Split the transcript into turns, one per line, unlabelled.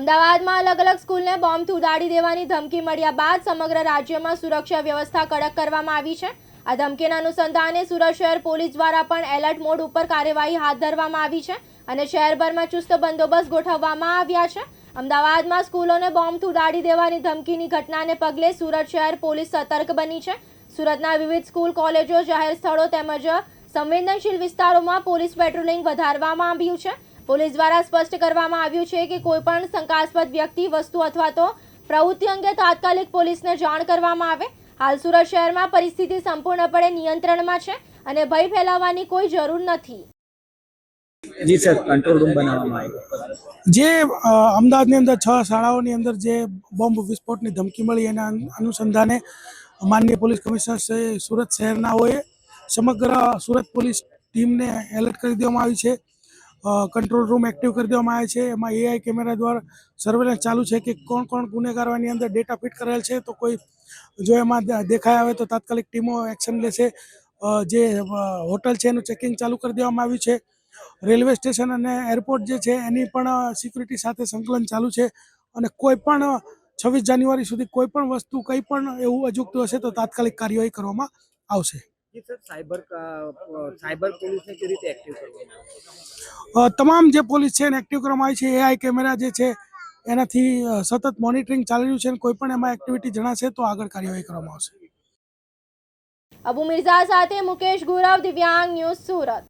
અમદાવાદમાં અલગ અલગ સ્કૂલને બોમ્બથી ઉડાડી દેવાની ધમકી મળ્યા બાદ સમગ્ર રાજ્યમાં સુરક્ષા વ્યવસ્થા કડક કરવામાં આવી છે. આ ધમકીના અનુસંધાને સુરત શહેર પોલીસ દ્વારા પણ એલર્ટ મોડ ઉપર કાર્યવાહી હાથ ધરવામાં આવી છે અને શહેરભરમાં ચુસ્ત બંદોબસ્ત ગોઠવવામાં આવ્યા છે. અમદાવાદમાં સ્કૂલોને બોમ્બથી ઉડાડી દેવાની ધમકીની ઘટનાને પગલે સુરત શહેર પોલીસ સતર્ક બની છે. સુરતના વિવિધ સ્કૂલ, કોલેજો, જાહેર સ્થળો તેમજ સંવેદનશીલ વિસ્તારોમાં પોલીસ પેટ્રોલિંગ વધારવામાં આવ્યું છે. પોલીસ દ્વારા સ્પષ્ટ કરવામાં આવ્યું છે કે કોઈપણ શંકાસ્પદ વ્યક્તિ વસ્તુ અથવા તો પ્રવૃત્તિ અંગે તાત્કાલિક પોલીસને જાણ કરવામાં આવે. હાલ સુરત શહેરમાં પરિસ્થિતિ સંપૂર્ણપણે નિયંત્રણમાં છે અને ભય ફેલાવવાની કોઈ જરૂર નથી.
જી સર કંટ્રોલ રૂમ બનાવવામાં આવ્યો.
જે અમદાવાદની અંદર છ શાળાઓની અંદર જે બોમ્બ વિસ્ફોટની ધમકી મળી એના અનુસંધાને માનનીય પોલીસ કમિશનર સુરત સુરત હોય સમગ્ર સુરત પોલીસ ટીમને એલર્ટ કરી દેવામાં આવી છે. કંટ્રોલ રૂમ એક્ટિવ કરી દેવામાં આવે છે. એમાં એઆઈ કેમેરા દ્વારા સર્વેલન્સ ચાલુ છે કે કોણ કોણ ગુનેગારવાની અંદર ડેટા ફિટ કરેલ છે તો કોઈ જો એમાં દેખાય આવે તો તાત્કાલિક ટીમો એક્શન લેશે. જે હોટલ છે એનું ચેકિંગ ચાલુ કરી દેવામાં આવ્યું છે. રેલવે સ્ટેશન અને એરપોર્ટ જે છે એની પણ સિક્યુરિટી સાથે સંકલન ચાલુ છે. અને કોઈ પણ છવ્વીસ જાન્યુઆરી સુધી કોઈ પણ વસ્તુ કંઈ પણ એવું અજુકતું હશે તો તાત્કાલિક કાર્યવાહી કરવામાં આવશે.
સર સાયબર સાયબર પોલીસને કેવી રીતે એક્ટિવ કરવામાં
તમામ જે પોલીસ છે એને એક્ટિવ કરવામાં આવી છે. એઆઈ કેમેરા જે છે એનાથી સતત મોનિટરિંગ ચાલી રહ્યું છે અને કોઈ પણ એમાં એક્ટિવિટી જણાશે તો આગળ કાર્યવાહી કરવામાં આવશે.
અબુ મિર્ઝા સાથે મુકેશ ગુરવ દિવ્યાંગ ન્યૂઝ સુરત.